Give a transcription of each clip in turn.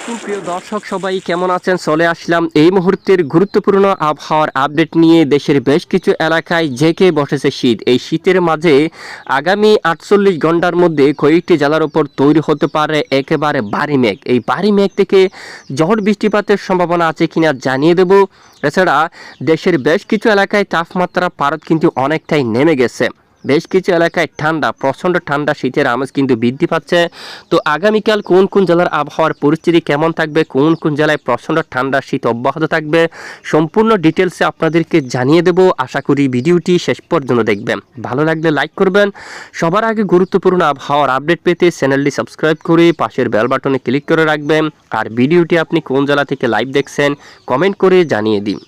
আলাইকুম প্রিয় দর্শক, সবাই কেমন আছেন? চলে আসলাম এই মুহূর্তের গুরুত্বপূর্ণ আবহাওয়ার আপডেট নিয়ে দেশের বেশ কিছু এলাকায় জেকে বসেছে শীত। এই শীতের মাঝে আগামী আটচল্লিশ ঘণ্টার মধ্যে কয়েকটি জেলার ওপর তৈরি হতে পারে একেবারে ভারী মেঘ। এই ভারী মেঘ থেকে ঝড় বৃষ্টিপাতের সম্ভাবনা আছে কিনা জানিয়ে দেব। এছাড়া দেশের বেশ কিছু এলাকায় তাপমাত্রা পারদ কিন্তু অনেকটাই নেমে গেছে। বেশ কিছু এলাকায় ঠান্ডা, প্রচণ্ড ঠান্ডা শীতের আমেজ কিন্তু বৃদ্ধি পাচ্ছে। তো আগামীকাল কোন কোন জেলার আবহাওয়ার পরিস্থিতি কেমন থাকবে, কোন কোন জেলায় প্রচণ্ড ঠান্ডা শীত অব্যাহত থাকবে, সম্পূর্ণ ডিটেলসে আপনাদেরকে জানিয়ে দেব। আশা করি ভিডিওটি শেষ পর্যন্ত দেখবেন। ভালো লাগলে লাইক করবেন। সবার আগে গুরুত্বপূর্ণ আবহাওয়ার আপডেট পেতে চ্যানেলটি সাবস্ক্রাইব করে পাশের বেল বাটনে ক্লিক করে রাখবেন। আর ভিডিওটি আপনি কোন জেলা থেকে লাইভ দেখছেন কমেন্ট করে জানিয়ে দিন।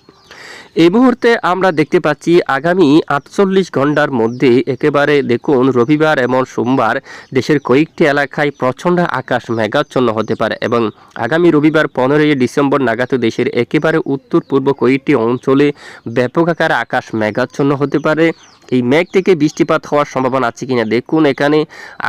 এই মুহূর্তে আমরা দেখতে পাচ্ছি আগামী আটচল্লিশ ঘণ্টার মধ্যে একেবারে দেখুন রবিবার এবং সোমবার দেশের কয়েকটি এলাকায় প্রচণ্ড আকাশ মেঘাচ্ছন্ন হতে পারে এবং আগামী রবিবার পনেরোই ডিসেম্বর নাগাদ দেশের একেবারে উত্তর পূর্ব কয়েকটি অঞ্চলে ব্যাপক আকারে আকাশ মেঘাচ্ছন্ন হতে পারে। এই মেঘ থেকে বৃষ্টিপাত হওয়ার সম্ভাবনা আছে কিনা দেখুন। এখানে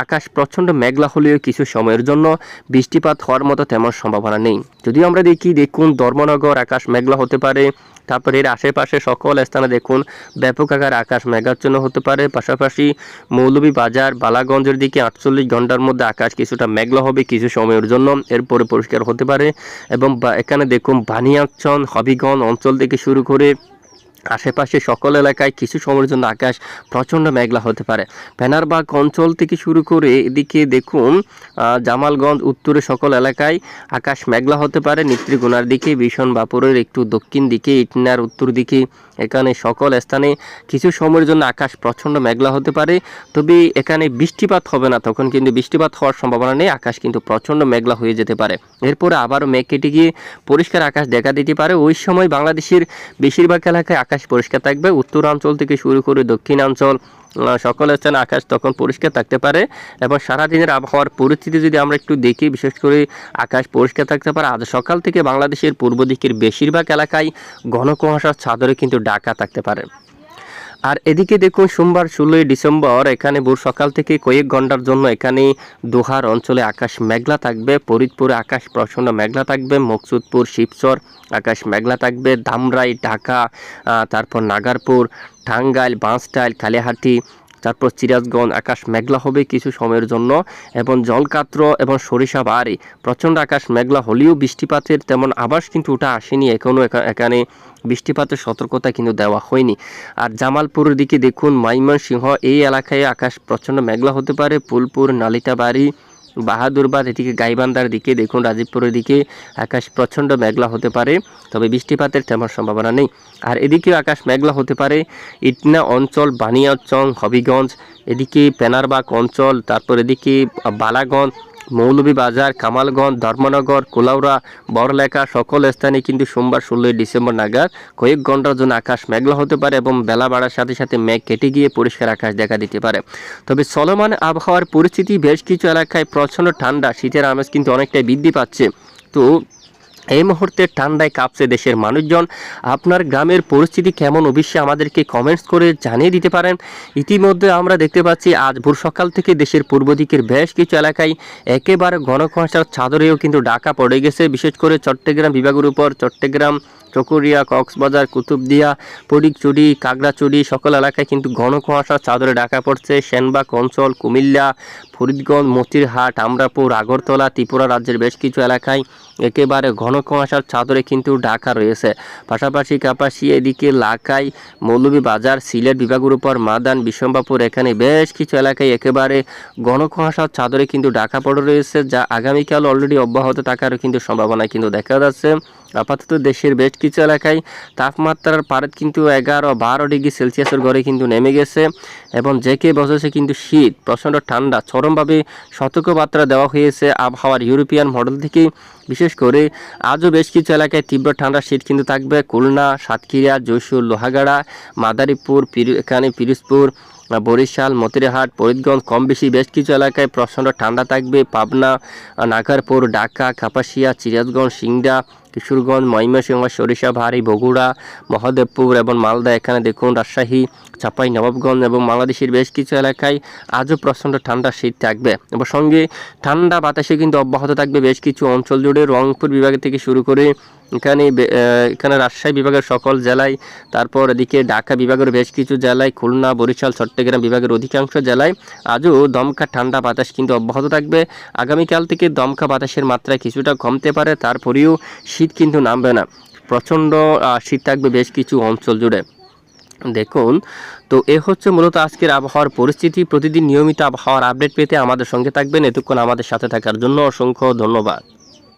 আকাশ প্রচণ্ড মেঘলা হলেও কিছু সময়ের জন্য বৃষ্টিপাত হওয়ার মতো তেমন সম্ভাবনা নেই। যদিও আমরা দেখি, দেখুন ধর্মনগর আকাশ মেঘলা হতে পারে। তারপরে এর আশেপাশে সকল স্থানে দেখুন ব্যাপক আকার আকাশ মেঘাচ্ছন্ন হতে পারে। পাশাপাশি মৌলভী বাজার বালাগঞ্জের দিকে আটচল্লিশ ঘণ্টার মধ্যে আকাশ কিছুটা মেঘলা হবে কিছু সময়ের জন্য, এরপরে পরিষ্কার হতে পারে। এবং এখানে দেখুন বানিয়াচন হবিগঞ্জ অঞ্চল থেকে শুরু করে আশেপাশে সকল এলাকায় কিছু সময়ের জন্য আকাশ প্রচণ্ড মেঘলা হতে পারে। ফেনারবাগ অঞ্চল থেকে শুরু করে এদিকে দেখুন জামালগঞ্জ উত্তরে সকল এলাকায় আকাশ মেঘলা হতে পারে। নেত্রীগুনার দিকে, ভীষণ বাপুরের একটু দক্ষিণ দিকে, ইটনার উত্তর দিকে, এখানে সকল স্থানে কিছু সময়ের জন্য আকাশ প্রচণ্ড মেঘলা হতে পারে। তবে এখানে বৃষ্টিপাত হবে না, তখন কিন্তু বৃষ্টিপাত হওয়ার সম্ভাবনা নেই, আকাশ কিন্তু প্রচণ্ড মেঘলা হয়ে যেতে পারে। এরপরে আবারও মেঘ কেটে গিয়ে পরিষ্কার আকাশ দেখা দিতে পারে। ওই সময় বাংলাদেশের বেশিরভাগ এলাকায় আকাশ পরিষ্কার থাকবে। উত্তরাঞ্চল থেকে শুরু করে দক্ষিণাঞ্চল সকল স্থানে আকাশ তখন পরিষ্কার থাকতে পারে এবং সারাদিনের আবহাওয়ার পরিস্থিতি যদি আমরা একটু দেখি, বিশেষ করে আকাশ পরিষ্কার থাকতে পারে। আজ সকাল থেকে বাংলাদেশের পূর্ব দিকের বেশিরভাগ এলাকায় ঘন কুয়াশার চাদরে কিন্তু ডাকা থাকতে পারে। আর এদিকে দেখুন, সোমবার ষোলোই ডিসেম্বর, এখানে ভোর সকাল থেকে কয়েক ঘণ্টার জন্য এখানে দোহার অঞ্চলে আকাশ মেঘলা থাকবে, ফরিদপুরে আকাশ প্রচণ্ড মেঘলা থাকবে, মকসুদপুর, শিবচর, আকাশ মেঘলা থাকবে ধামরাই ঢাকা তারপর নাগারপুর, টাঙ্গাইল, বাঁশটাইল কালিহাটি তারপর সিরাজগঞ্জ, আকাশ মেঘলা হবে কিছু সময়ের জন্য এবং জলকাত্র এবং সরিষা বাড়ি। প্রচণ্ড আকাশ মেঘলা হলেও বৃষ্টিপাতের তেমন আভাস কিন্তু ওটা আসেনি। এখনও এখানে বৃষ্টিপাতের সতর্কতা কিন্তু দেওয়া হয়নি। আর জামালপুরের দিকে দেখুন মাইমনসিংহ এই এলাকায় আকাশ প্রচণ্ড মেঘলা হতে পারে। ফুলপুর, নালিতাবাড়ি বাহাদুরবাদ এদিকে গাইবান্দার দিকে দেখুন, রাজীবপুরের দিকে আকাশ প্রচণ্ড মেঘলা হতে পারে, তবে বৃষ্টিপাতের তেমন সম্ভাবনা নেই। আর এদিকেও আকাশ মেঘলা হতে পারে, ইটনা অঞ্চল, বানিয়াচং, হবিগঞ্জ, এদিকে পেনারবাগ অঞ্চল, তারপর এদিকে বালাগঞ্জ মৌলভীবাজার কামালগঞ্জ, ধর্মনগর, কোলাউড়া, বড়লেখা, সকল স্থানে কিন্তু সোমবার ষোলোই ডিসেম্বর নাগাদ কয়েক ঘণ্টার জন্য আকাশ মেঘলা হতে পারে এবং বেলা বাড়ার সাথে সাথে মেঘ কেটে গিয়ে পরিষ্কার আকাশ দেখা দিতে পারে। তবে চলমান আবহাওয়ার পরিস্থিতি বেশ কিছু এলাকায় প্রচণ্ড ঠান্ডা, শীতের আমেজ কিন্তু অনেকটাই বৃদ্ধি পাচ্ছে। তো এই মুহূর্তে ঠান্ডায় কাঁপছে দেশের মানুষজন। আপনার গ্রামের পরিস্থিতি কেমন অবশ্যই আমাদেরকে কমেন্টস করে জানিয়ে দিতে পারেন। ইতিমধ্যে আমরা দেখতে পাচ্ছি, আজ ভোর সকাল থেকে দেশের পূর্ব দিকের বেশ কিছু এলাকায় একেবারে ঘন কুয়াশার চাদরেও কিন্তু ডাকা পড়ে গেছে। বিশেষ করে চট্টগ্রাম বিভাগের উপর, চট্টগ্রাম চকরিয়া, কক্সবাজার, কুতুবদিয়া ফটিকচুরি কাগড়াচুরি সকল এলাকায় কিন্তু ঘন কুয়াশার চাদরে ডাকা পড়ছে সেনবাগ অঞ্চল, কুমিল্লা, ফরিদগঞ্জ, মতিরহাট, আমরাপুর, আগরতলা, ত্রিপুরা রাজ্যের বেশ কিছু এলাকায় একেবারে ঘন কুয়াশার চাদরে কিন্তু ঢাকা রয়েছে। পাশাপাশি কাপাসি এদিকে লাকাই, মৌলভীবাজার, সিলেট বিভাগের উপর মাদান বিশ্বম্বাপুর এখানে বেশ কিছু এলাকায় একেবারে ঘন কুয়াশার চাদরে কিন্তু ঢাকা পড়ে রয়েছে, যা আগামীকাল অলরেডি অব্যাহত থাকারও কিন্তু সম্ভাবনা কিন্তু দেখা যাচ্ছে। আপাতত দেশের বেশ কিছু এলাকায় তাপমাত্রার পারদ কিন্তু এগারো বারো ডিগ্রি সেলসিয়াসের ঘরে কিন্তু নেমে গেছে এবং যে কে বসেছে কিন্তু শীত, প্রচণ্ড ঠান্ডা, চরমভাবে সতর্কবার্তা দেওয়া হয়েছে আবহাওয়ার ইউরোপিয়ান মডেল থেকে। বিশেষ করে আজও বেশ কিছু এলাকায় তীব্র ঠান্ডা, শীত কিন্তু থাকবে। খুলনা, সাতক্ষীরা যশোর লোহাগাড়া, মাদারীপুর, পিরু- এখানে পিরোজপুর, বরিশাল, মতিরাহাট, ফরিদগঞ্জ কম বেশি বেশ কিছু এলাকায় প্রচণ্ড ঠান্ডা থাকবে। পাবনা, নাগারপুর, ঢাকা, কাপাসিয়া চিরাজগঞ্জ সিংড়া কিশোরগঞ্জ, ময়মনসিংহ ভারী, বগুড়া, মহাদেবপুর এবং মালদা। এখানে দেখুন, রাজশাহী চাপাই নবাবগঞ্জ এবং বাংলাদেশের বেশ কিছু এলাকায় আজও প্রচণ্ড ঠান্ডা শীত থাকবে। এবং সঙ্গে ঠান্ডা বাতাসে কিন্তু অব্যাহত থাকবে বেশ কিছু অঞ্চল জুড়ে রংপুর বিভাগ থেকে শুরু করে এখানে এখানে রাজশাহী বিভাগের সকল জেলায়, তারপর এদিকে ঢাকা বিভাগের বেশ কিছু জেলায়, খুলনা, বরিশাল, চট্টগ্রাম বিভাগের অধিকাংশ জেলায় আজও দমকা ঠান্ডা বাতাস কিন্তু অব্যাহত থাকবে। আগামীকাল থেকে দমকা বাতাসের মাত্রা কিছুটা কমতে পারে, তারপরেও শীত কিন্তু নামবে না। প্রচণ্ড শীত থাকবে বেশ কিছু অঞ্চল জুড়ে। দেখুন, তো এ হচ্ছে মূলত আজকের আবহাওয়ার পরিস্থিতি। প্রতিদিন নিয়মিত আবহাওয়ার আপডেট পেতে আমাদের সঙ্গে থাকবেন। এতক্ষণ আমাদের সাথে থাকার জন্য অসংখ্য ধন্যবাদ।